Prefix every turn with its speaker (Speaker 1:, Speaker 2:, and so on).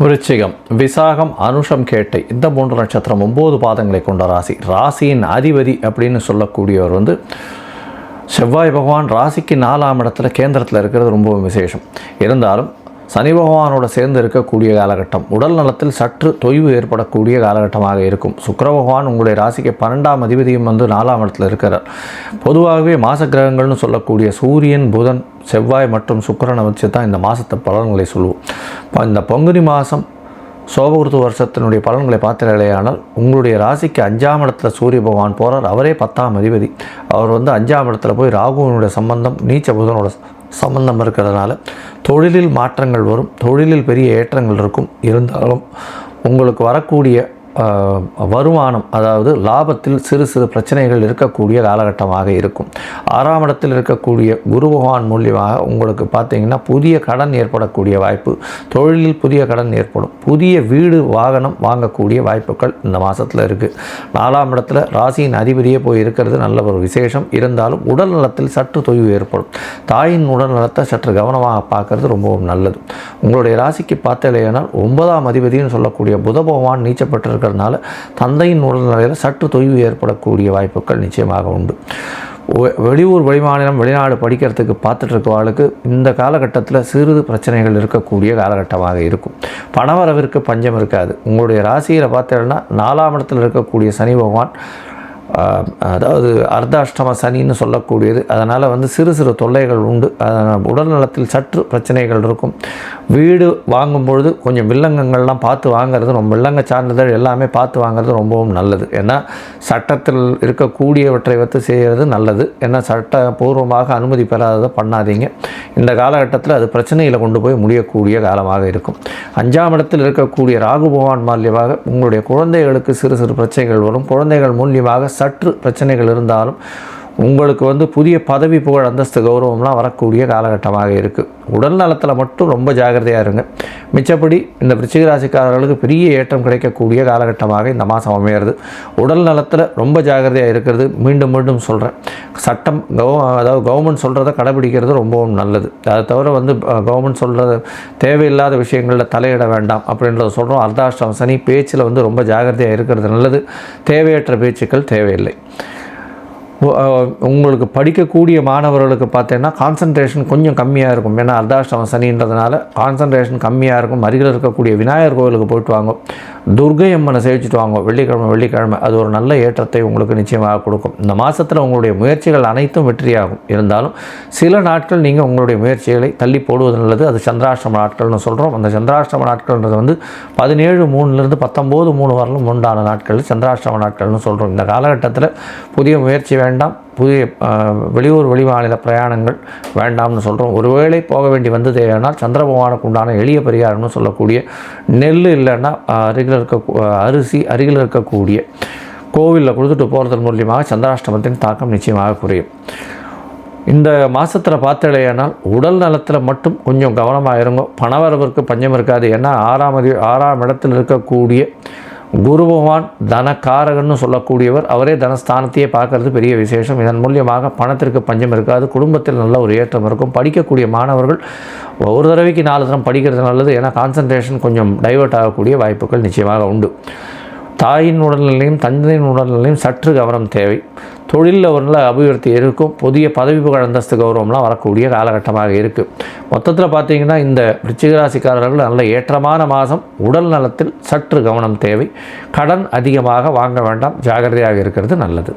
Speaker 1: விருச்சிகம் விசாகம் அனுஷம் கேட்டை இந்த மூன்று நட்சத்திரம் ஒம்பது பாதங்களை கொண்ட ராசி. ராசியின் அதிபதி அப்படின்னு சொல்லக்கூடியவர் வந்து செவ்வாய் பகவான். ராசிக்கு நாலாம் இடத்துல கேந்திரத்தில் இருக்கிறது ரொம்ப விசேஷம். இருந்தாலும் சனி பகவானோட சேர்ந்து இருக்கக்கூடிய காலகட்டம். உடல் நலத்தில் சற்று தொய்வு ஏற்படக்கூடிய காலகட்டமாக இருக்கும். சுக்கர பகவான் உங்களுடைய ராசிக்கு பன்னெண்டாம் அதிபதியும் வந்து நாலாம் இடத்துல இருக்கிறார். பொதுவாகவே மாச கிரகங்கள்னு சொல்லக்கூடிய சூரியன் புதன் செவ்வாய் மற்றும் சுக்கிரனை வச்சு தான் இந்த மாதத்து பலன்களை சொல்லுவோம். இந்த பங்குனி மாதம் சோபகுருத்து வருஷத்தினுடைய பலன்களை பார்த்தாலேயானால் உங்களுடைய ராசிக்கு அஞ்சாம் இடத்துல சூரிய பகவான் போகிறார் அவரே பத்தாம் அதிபதி. அவர் வந்து அஞ்சாம் இடத்துல போய் ராகுவனுடைய சம்பந்தம் நீச்ச புதனோட சம்பந்தம் இருக்கிறதுனால தொழிலில் மாற்றங்கள் வரும் தொழிலில் பெரிய ஏற்றங்கள் இருக்கும். இருந்தாலும் உங்களுக்கு வரக்கூடிய வருமானம் அதாவது லாபத்தில் சிறு சிறு பிரச்சனைகள் இருக்கக்கூடிய காலகட்டமாக இருக்கும். ஆறாம் இடத்தில் இருக்கக்கூடிய குரு பகவான் மூலியமாக உங்களுக்கு பார்த்தீங்கன்னா புதிய கடன் ஏற்படக்கூடிய வாய்ப்பு தொழிலில் புதிய கடன் ஏற்படும். புதிய வீடு வாகனம் வாங்கக்கூடிய வாய்ப்புகள் இந்த மாதத்தில் இருக்குது நாலாம் இடத்துல ராசியின் அதிபதியே போய் இருக்கிறது நல்ல ஒரு விசேஷம். இருந்தாலும் உடல் நலத்தில் சற்று தொய்வு ஏற்படும். தாயின் உடல் நலத்தை சற்று கவனமாக பார்க்கறது ரொம்பவும் நல்லது. உங்களுடைய ராசிக்கு பார்த்தலையானால் ஒன்பதாம் அதிபதினு சொல்லக்கூடிய புத பகவான் இருக்கிறதுனால தந்தையின் உடல்நிலையில் சற்று தொய்வு ஏற்படக்கூடிய வாய்ப்புகள் நிச்சயமாக உண்டு. வெளியூர் வெளிமாநிலம் வெளிநாடு படிக்கிறதுக்கு பார்த்துட்டு இருக்கவாளுக்கு இந்த காலகட்டத்தில் சிறிது பிரச்சனைகள் இருக்கக்கூடிய காலகட்டமாக இருக்கும். பணவரவிற்கு பஞ்சம் இருக்காது. உங்களுடைய ராசியில் பார்த்தீங்கன்னா நாலாம் இடத்தில் இருக்கக்கூடிய சனி பகவான் அதாவது அர்த்தாஷ்டம சனின்னு சொல்லக்கூடியது. அதனால் வந்து சிறு சிறு தொல்லைகள் உண்டு. அதனால் உடல் நலத்தில் சற்று பிரச்சனைகள் இருக்கும். வீடு வாங்கும் பொழுது கொஞ்சம் வில்லங்கங்கள்லாம் பார்த்து வாங்குறது ரொம்ப வில்லங்க சான்றிதழ் எல்லாமே பார்த்து வாங்குறது ரொம்பவும் நல்லது. ஏன்னா சட்டத்தில் இருக்கக்கூடியவற்றை வைத்து செய்கிறது நல்லது. ஏன்னா சட்டபூர்வமாக அனுமதி பெறாததை பண்ணாதீங்க. இந்த காலகட்டத்தில் அது பிரச்சனையில் கொண்டு போய் முடியக்கூடிய காலமாக இருக்கும். அஞ்சாம் இடத்தில் இருக்கக்கூடிய ராகு பகவான் மால்யமாக உங்களுடைய குழந்தைகளுக்கு சிறு சிறு பிரச்சனைகள் வரும். குழந்தைகள் மூலியமாக சற்று பிரச்சனைகள் இருந்தாலும் உங்களுக்கு வந்து புதிய பதவி புகழ் அந்தஸ்து கௌரவம்லாம் வரக்கூடிய காலகட்டமாக இருக்குது உடல் நலத்தில் மட்டும் ரொம்ப ஜாக்கிரதையாக இருங்க. மிச்சப்படி இந்த ராசிக்காரர்களுக்கு பெரிய ஏற்றம் கிடைக்கக்கூடிய காலகட்டமாக இந்த மாதம் அமையிறது. உடல் நலத்தில் ரொம்ப ஜாக்கிரதையாக இருக்கிறது. மீண்டும் மீண்டும் சொல்கிறேன் சட்டம் கவ அதாவது கவர்மெண்ட் சொல்கிறத கடைபிடிக்கிறது ரொம்பவும் நல்லது. அதை தவிர வந்து கவர்மெண்ட் சொல்கிறது தேவையில்லாத விஷயங்களில் தலையிட வேண்டாம் அப்படின்றத சொல்கிறோம் அர்த்தாஷ்டம் சனி பேச்சில் வந்து ரொம்ப ஜாக்கிரதையாக இருக்கிறது நல்லது. தேவையற்ற பேச்சுக்கள் தேவையில்லை. உங்களுக்கு படிக்கக்கூடிய மாணவர்களுக்கு பார்த்தீங்கன்னா கான்சன்ட்ரேஷன் கொஞ்சம் கம்மியாக இருக்கும். ஏன்னா அர்த்தாஷ்டம சனின்றதுனால கான்சன்ட்ரேஷன் கம்மியாக இருக்கும். அருகில் இருக்கக்கூடிய விநாயகர் கோவிலுக்கு போயிட்டு வாங்க. துர்கை அம்மனை சேவிச்சுட்டு வாங்க. வெள்ளிக்கிழமை வெள்ளிக்கிழமை. அது ஒரு நல்ல ஏற்றத்தை உங்களுக்கு நிச்சயமாக கொடுக்கும். இந்த மாதத்தில் உங்களுடைய முயற்சிகள் அனைத்தும் வெற்றியாகும். இருந்தாலும் சில நாட்கள் நீங்கள் உங்களுடைய முயற்சிகளை தள்ளி போடுவது நல்லது. அது சந்திராஷ்டம நாட்கள்னு சொல்கிறோம் அந்த சந்திராஷ்டம நாட்கள்ன்றது வந்து பதினேழு மூணுலேருந்து பத்தொம்போது மூணு வரலும் உண்டான நாட்கள் சந்திராஷ்டம நாட்கள்னு சொல்கிறோம் இந்த காலகட்டத்தில் புதிய முயற்சி வேண்டும். வேண்டாம். புதிய வெளியூர் வெளியூர் வெளிமாநில பிரயாணங்கள் வேண்டாம்னு சொல்கிறோம் ஒருவேளை போக வேண்டி வந்து தேவையானால் சந்திர பகவானுக்கு உண்டான எளிய பரிகாரம்னு சொல்லக்கூடிய நெல் இல்லைன்னா அருகில் இருக்க அரிசி அருகில் இருக்கக்கூடிய கோவிலில் கொடுத்துட்டு போகிறதன் மூலியமாக சந்திராஷ்டமத்தின் தாக்கம் நிச்சயமாக குறையும். இந்த மாதத்தில் பார்த்தலையானால் உடல் நலத்தில் மட்டும் கொஞ்சம் கவனமாக இருங்க. பணவரவிற்கு பஞ்சம் இருக்காது. ஏன்னா ஆறாம் ஆறாம் இடத்தில் இருக்கக்கூடிய குரு பகவான் தனக்காரகன்னு சொல்லக்கூடியவர் அவரே தனஸ்தானத்தையே பார்க்கறது பெரிய விசேஷம். இதன் மூலியமாக பணத்திற்கு பஞ்சம் இருக்காது குடும்பத்தில் நல்ல ஒரு ஏற்றம் இருக்கும். படிக்கக்கூடிய மாணவர்கள் ஒரு தடவைக்கு நாலு தரம் படிக்கிறது நல்லது. ஏன்னா கான்சன்ட்ரேஷன் கொஞ்சம் டைவர்ட் ஆகக்கூடிய வாய்ப்புகள் நிச்சயமாக உண்டு. தாயின் உடல்நிலையும் தந்தையின் உடல்நிலையும் சற்று கவனம் தேவை. தொழிலில் ஒரு நல்ல அபிவிருத்தி இருக்கும். புதிய பதவி புகழ் அந்தஸ்து கௌரவம்லாம் வரக்கூடிய காலகட்டமாக இருக்குது மொத்தத்தில் பார்த்தீங்கன்னா இந்த விருச்சிகராசிக்காரர்கள் நல்ல ஏற்றமான மாதம். உடல் நலத்தில் சற்று கவனம் தேவை. கடன் அதிகமாக வாங்க வேண்டாம். ஜாகிரதையாக இருக்கிறது நல்லது.